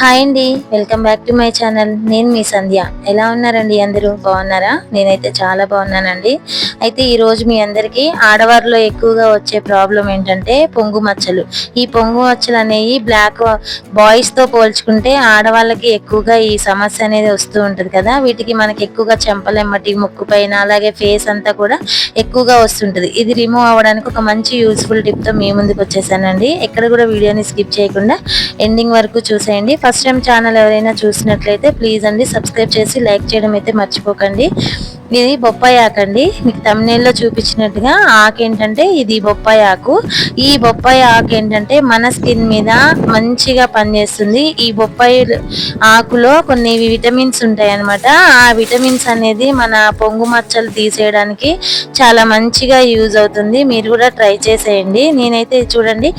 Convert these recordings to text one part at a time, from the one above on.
Hi అండి. Welcome back to my channel. నేను మీ సంధ్య. ఎలా ఉన్నారండి అందరూ? బాగున్నారా? నేనైతే చాలా బాగున్నానండి. అయితే ఈరోజు మీ అందరికీ ఆడవారిలో ఎక్కువగా వచ్చే ప్రాబ్లం ఏంటంటే పొంగు మచ్చలు. ఈ పొంగు మచ్చలు అనేవి బ్లాక్ బాయ్స్తో పోల్చుకుంటే ఆడవాళ్ళకి ఎక్కువగా ఈ సమస్య అనేది వస్తూ ఉంటుంది కదా. వీటికి మనకి ఎక్కువగా చెంపలెమ్మటి ముక్కు పైన అలాగే ఫేస్ అంతా కూడా ఎక్కువగా వస్తుంటుంది. ఇది రిమూవ్ అవ్వడానికి ఒక మంచి యూస్ఫుల్ టిప్తో మీ ముందుకు వచ్చేసానండి. ఎక్కడ కూడా వీడియోని స్కిప్ చేయకుండా ఎండింగ్ వరకు చూసేయండి. ఫస్ట్ టైం ఛానల్ ఎవరైనా చూసినట్లయితే ప్లీజ్ అండి సబ్స్క్రైబ్ చేసి లైక్ చేయడం అయితే మర్చిపోకండి. ఇది బొప్పాయి ఆకు అండి. మీకు తమిళలో చూపించినట్టుగా ఆకు ఏంటంటే ఇది బొప్పాయి ఆకు. ఈ బొప్పాయి ఆకు ఏంటంటే మన స్కిన్ మీద మంచిగా పనిచేస్తుంది. ఈ బొప్పాయి ఆకులో కొన్ని విటమిన్స్ ఉంటాయి అన్నమాట ఆ విటమిన్స్ అనేది మన పొంగు మచ్చలు తీసేయడానికి చాలా మంచిగా యూజ్ అవుతుంది. మీరు కూడా ట్రై చేసేయండి. నేనైతే చూడండి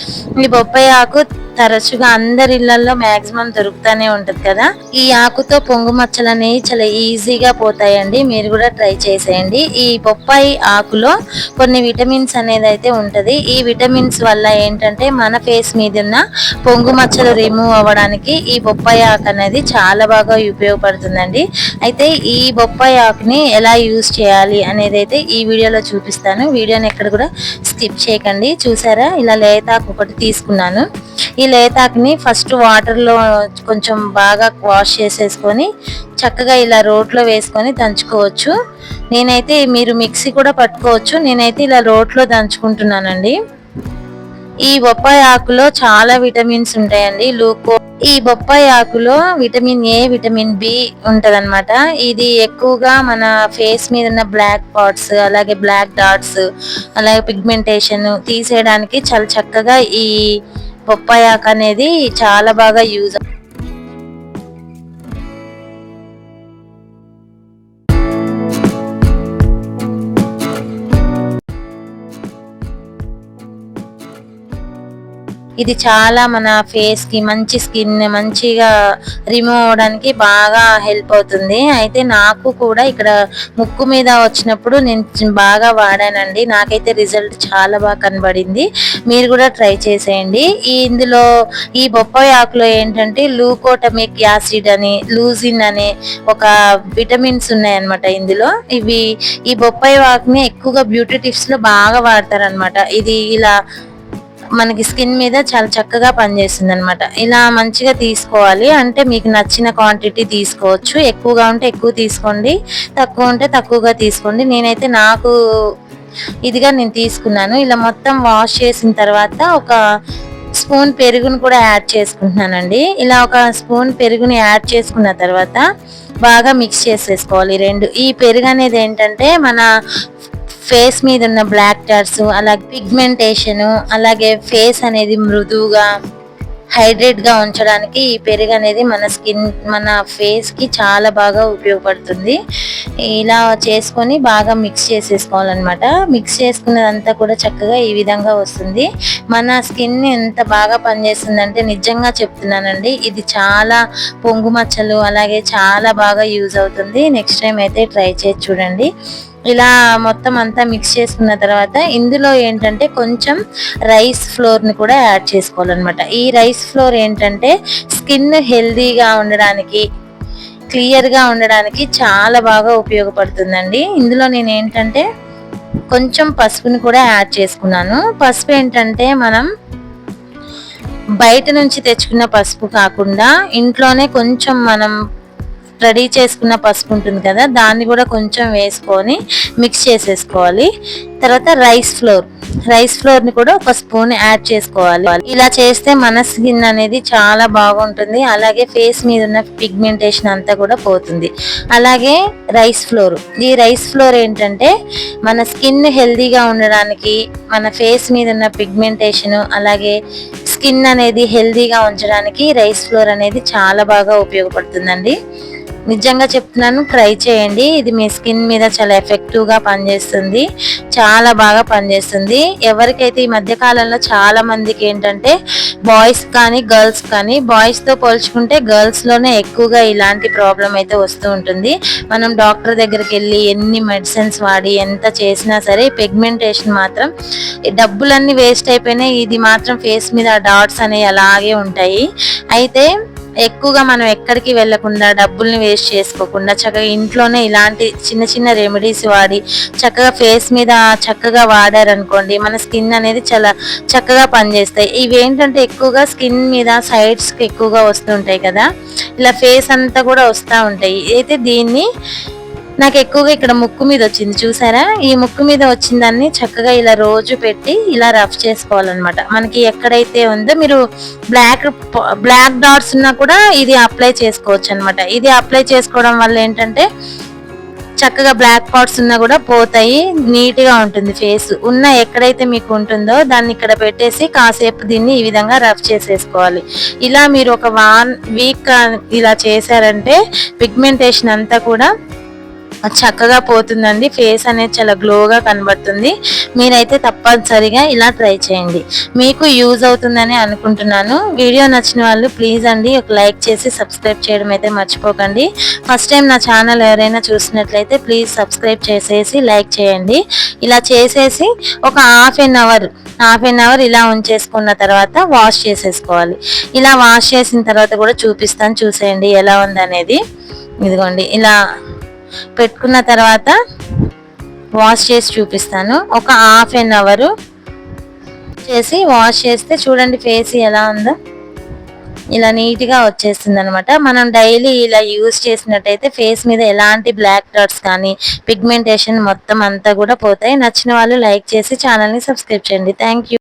ఈ బొప్పాయి ఆకు తరచుగా అందరి ఇళ్ళలో మాక్సిమం దొరుకుతూనే ఉంటది కదా. ఈ ఆకుతో పొంగు మచ్చలు అనేవి చాలా ఈజీగా పోతాయండి. మీరు కూడా ట్రై చేసేయండి. ఈ బొప్పాయి ఆకులో కొన్ని విటమిన్స్ అనేది అయితే ఉంటుంది. ఈ విటమిన్స్ వల్ల ఏంటంటే మన ఫేస్ మీద ఉన్న పొంగు మచ్చలు రిమూవ్ అవ్వడానికి ఈ బొప్పాయి ఆకు అనేది చాలా బాగా ఉపయోగపడుతుందండి. అయితే ఈ బొప్పాయి ఆకుని ఎలా యూజ్ చేయాలి అనేది అయితే ఈ వీడియోలో చూపిస్తాను. వీడియోని ఎక్కడ కూడా స్కిప్ చేయకండి. చూసారా? ఇలా లేతాకు ఒకటి తీసుకున్నాను. ఈ లేతాకుని ఫస్ట్ వాటర్లో కొంచెం బాగా వాష్ చేసేసుకొని చక్కగా ఇలా రోట్లో వేసుకొని దంచుకోవచ్చు. నేనైతే మీరు మిక్సీ కూడా పట్టుకోవచ్చు. నేనైతే ఇలా రోట్లో దంచుకుంటున్నానండి. ఈ బొప్పాయి ఆకులో చాలా విటమిన్స్ ఉంటాయండి. లూకో ఈ బొప్పాయి ఆకులో విటమిన్ ఏ విటమిన్ బి ఉంటదన్నమాట. ఇది ఎక్కువగా మన ఫేస్ మీద ఉన్న బ్లాక్ పాట్స్ అలాగే బ్లాక్ డాట్స్ అలాగే పిగ్మెంటేషన్ తీసేయడానికి చాలా చక్కగా ఈ బొప్పాయి అనేది చాలా బాగా యూజ్ ఇది చాలా మన ఫేస్కి మంచి స్కిన్ మంచిగా రిమూవ్ అవడానికి బాగా హెల్ప్ అవుతుంది. అయితే నాకు కూడా ఇక్కడ ముక్కు మీద వచ్చినప్పుడు నేను బాగా వాడానండి. నాకైతే రిజల్ట్ చాలా బాగా కనబడింది. మీరు కూడా ట్రై చేసేయండి. ఈ ఇందులో ఈ బొప్పాయి ఆకులో ఏంటంటే లూకోటమిక్ యాసిడ్ అని లూజిన్ అనే ఒక విటమిన్స్ ఉన్నాయన్నమాట ఇందులో. ఇవి ఈ బొప్పాయి ఆకుని ఎక్కువగా బ్యూటీ టిప్స్లో బాగా వాడతారనమాట ఇది ఇలా మనకి స్కిన్ మీద చాలా చక్కగా పనిచేస్తుంది అనమాట ఇలా మంచిగా తీసుకోవాలి. అంటే మీకు నచ్చిన క్వాంటిటీ తీసుకోవచ్చు. ఎక్కువగా ఉంటే ఎక్కువ తీసుకోండి. తక్కువ ఉంటే తక్కువగా తీసుకోండి. నేనైతే నాకు ఇదిగా నేను తీసుకున్నాను. ఇలా మొత్తం వాష్ చేసిన తర్వాత ఒక స్పూన్ పెరుగును కూడా యాడ్ చేసుకుంటున్నానండి. ఇలా ఒక స్పూన్ పెరుగుని యాడ్ చేసుకున్న తర్వాత బాగా మిక్స్ చేసేసుకోవాలి. రెండు. ఈ పెరుగు అనేది ఏంటంటే మన ఫేస్ మీద ఉన్న బ్లాక్ టార్స్ అలాగే పిగ్మెంటేషన్ అలాగే ఫేస్ అనేది మృదువుగా హైడ్రేట్గా ఉంచడానికి ఈ పెరుగు అనేది మన స్కిన్ మన ఫేస్కి చాలా బాగా ఉపయోగపడుతుంది. ఇలా చేసుకొని బాగా మిక్స్ చేసేసుకోవాలన్నమాట. మిక్స్ చేసుకున్నదంతా కూడా చక్కగా ఈ విధంగా వస్తుంది. మన స్కిన్ ఎంత బాగా పనిచేస్తుందంటే నిజంగా చెప్తున్నానండి ఇది చాలా పొంగు మచ్చలు అలాగే చాలా బాగా యూజ్ అవుతుంది. నెక్స్ట్ టైం అయితే ట్రై చేసి చూడండి. ఇలా మొత్తం అంతా మిక్స్ చేసుకున్న తర్వాత ఇందులో ఏంటంటే కొంచెం రైస్ ఫ్లోర్ని కూడా యాడ్ చేసుకోవాలన్నమాట. ఈ రైస్ ఫ్లోర్ ఏంటంటే స్కిన్ హెల్దీగా ఉండడానికి క్లియర్గా ఉండడానికి చాలా బాగా ఉపయోగపడుతుందండి. ఇందులో నేను ఏంటంటే కొంచెం పసుపుని కూడా యాడ్ చేసుకున్నాను. పసుపు ఏంటంటే మనం బయట నుంచి తెచ్చుకున్న పసుపు కాకుండా ఇంట్లోనే కొంచెం మనం రెడీ చేసుకున్న పసుపు ఉంటుంది కదా దాన్ని కూడా కొంచెం వేసుకొని మిక్స్ చేసేసుకోవాలి. తర్వాత రైస్ ఫ్లోర్ రైస్ ఫ్లోర్ని కూడా ఒక స్పూన్ యాడ్ చేసుకోవాలి. ఇలా చేస్తే మన స్కిన్ అనేది చాలా బాగుంటుంది. అలాగే ఫేస్ మీద ఉన్న పిగ్మెంటేషన్ అంతా కూడా పోతుంది. అలాగే రైస్ ఫ్లోర్ ఈ రైస్ ఫ్లోర్ ఏంటంటే మన స్కిన్ హెల్దీగా ఉండడానికి మన ఫేస్ మీద ఉన్న పిగ్మెంటేషన్ అలాగే స్కిన్ అనేది హెల్దీగా ఉంచడానికి రైస్ ఫ్లోర్ అనేది చాలా బాగా ఉపయోగపడుతుందండి. నిజంగా చెప్తున్నాను ట్రై చేయండి. ఇది మీ స్కిన్ మీద చాలా ఎఫెక్టివ్గా పనిచేస్తుంది. చాలా బాగా పనిచేస్తుంది. ఎవరికైతే ఈ మధ్య కాలంలో చాలా మందికి ఏంటంటే బాయ్స్ కానీ గర్ల్స్ కానీ బాయ్స్తో పోల్చుకుంటే గర్ల్స్లోనే ఎక్కువగా ఇలాంటి ప్రాబ్లం అయితే వస్తూ ఉంటుంది. మనం డాక్టర్ దగ్గరికి వెళ్ళి ఎన్ని మెడిసిన్స్ వాడి ఎంత చేసినా సరే పిగ్మెంటేషన్ మాత్రం డబ్బులన్నీ వేస్ట్ అయిపోయినాయి. ఇది మాత్రం ఫేస్ మీద డాట్స్ అనేవి అలాగే ఉంటాయి. అయితే ఎక్కువగా మనం ఎక్కడికి వెళ్ళకుండా డబ్బుల్ని వేస్ట్ చేసుకోకుండా చక్కగా ఇంట్లోనే ఇలాంటి చిన్న చిన్న రెమెడీస్ వాడి చక్కగా ఫేస్ మీద చక్కగా వాడారనుకోండి మన స్కిన్ అనేది చాలా చక్కగా పనిచేస్తాయి. ఇవి ఏంటంటే ఎక్కువగా స్కిన్ మీద సైడ్స్కి ఎక్కువగా వస్తుంటాయి కదా ఇలా ఫేస్ అంతా కూడా వస్తూ ఉంటాయి. అయితే దీన్ని నాకు ఎక్కువగా ఇక్కడ ముక్కు మీద వచ్చింది చూసారా? ఈ ముక్కు మీద వచ్చిన దాన్ని చక్కగా ఇలా రోజు పెట్టి ఇలా రఫ్ చేసుకోవాలన్నమాట. మనకి ఎక్కడైతే ఉందో మీరు బ్లాక్ బ్లాక్ డాట్స్ ఉన్నా కూడా ఇది అప్లై చేసుకోవచ్చు అనమాట ఇది అప్లై చేసుకోవడం వల్ల ఏంటంటే చక్కగా బ్లాక్ పాట్స్ ఉన్నా కూడా పోతాయి నీట్గా ఉంటుంది ఫేస్. ఉన్న ఎక్కడైతే మీకు ఉంటుందో దాన్ని ఇక్కడ పెట్టేసి కాసేపు దీన్ని ఈ విధంగా రఫ్ చేసేసుకోవాలి. ఇలా మీరు ఒక వన్ వీక్ ఇలా చేశారంటే పిగ్మెంటేషన్ అంతా కూడా చక్కగా పోతుందండి. ఫేస్ అనేది చాలా గ్లోగా కనబడుతుంది. మీరైతే తప్పనిసరిగా ఇలా ట్రై చేయండి. మీకు యూజ్ అవుతుందని అనుకుంటున్నాను. వీడియో నచ్చిన వాళ్ళు ప్లీజ్ అండి ఒక లైక్ చేసి సబ్స్క్రైబ్ చేయడం అయితే మర్చిపోకండి. ఫస్ట్ టైం నా ఛానల్ ఎవరైనా చూసినట్లయితే ప్లీజ్ సబ్స్క్రైబ్ చేసేసి లైక్ చేయండి. ఇలా చేసేసి ఒక half an hour half an hour ఇలా ఉంచేసుకున్న తర్వాత వాష్ చేసేసుకోవాలి. ఇలా వాష్ చేసిన తర్వాత కూడా చూపిస్తాను చూసేయండి ఎలా ఉంది అనేది ఇదిగోండి ఇలా పెట్టుకున్న తర్వాత వాష్ చేసి చూపిస్తాను. ఒక హాఫ్ ఎన్ అవర్ చేసి వాష్ చేస్తే చూడండి ఫేస్ ఎలా ఉందో. ఇలా నీట్గా వచ్చేస్తుంది అనమాట మనం డైలీ ఇలా యూజ్ చేసినట్టయితే ఫేస్ మీద ఎలాంటి బ్లాక్ డాట్స్ కానీ పిగ్మెంటేషన్ మొత్తం అంతా కూడా పోతాయి. నచ్చిన వాళ్ళు లైక్ చేసి ఛానల్ని సబ్స్క్రైబ్ చేయండి. థ్యాంక్